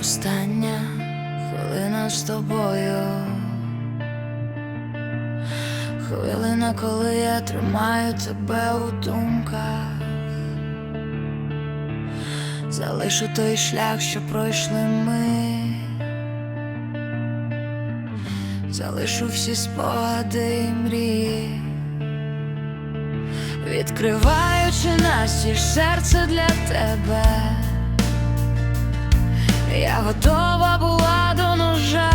Остання хвилина з тобою. Хвилина, коли я тримаю тебе у думках. Залишу той шлях, що пройшли ми. Залишу всі спогади і мрії. Відкриваючи настіж серце для тебе. Я готова була до ножа,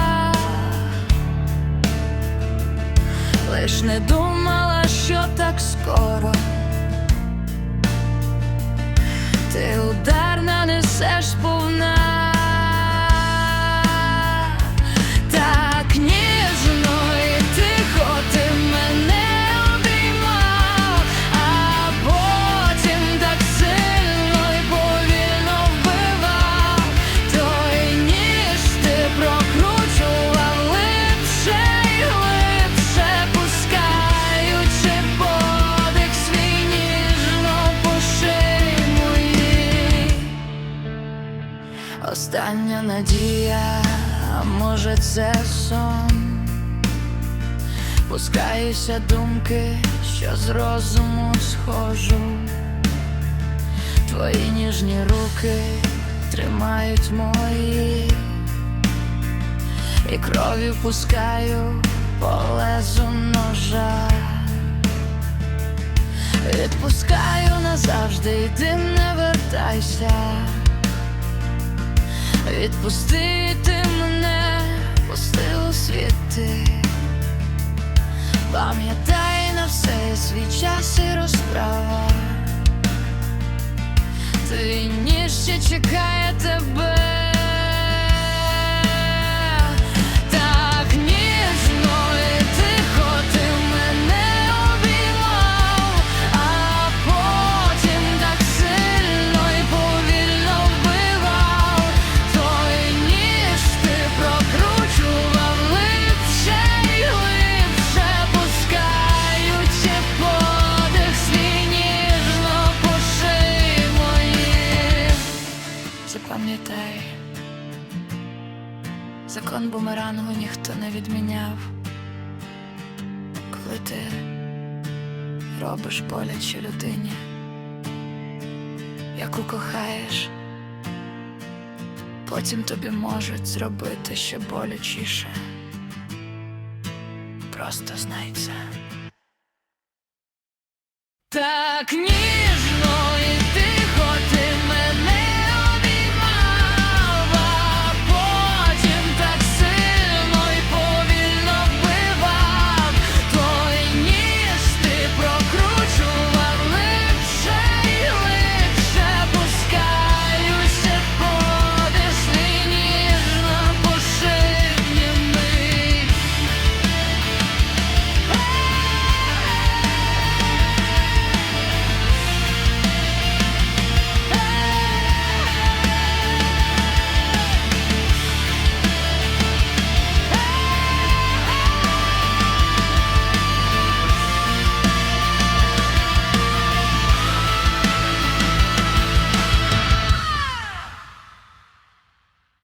лиш не думала, що так скоро ти удар нанесеш сповна. Остання надія, а може це сон. Пускаюся думки, що з розуму схожу. Твої ніжні руки тримають мої, і кров'ю пускаю по лезу ножа. Відпускаю назавжди, і ти не вертайся. Відпустити мене, пусти у світи. Пам'ятай на все свій час і розправа. Твій ніж ще чекає тебе. Закон бумерангу ніхто не відміняв. Коли ти робиш боляче людині, яку кохаєш, потім тобі можуть зробити ще болячіше. Просто знай. Так ні.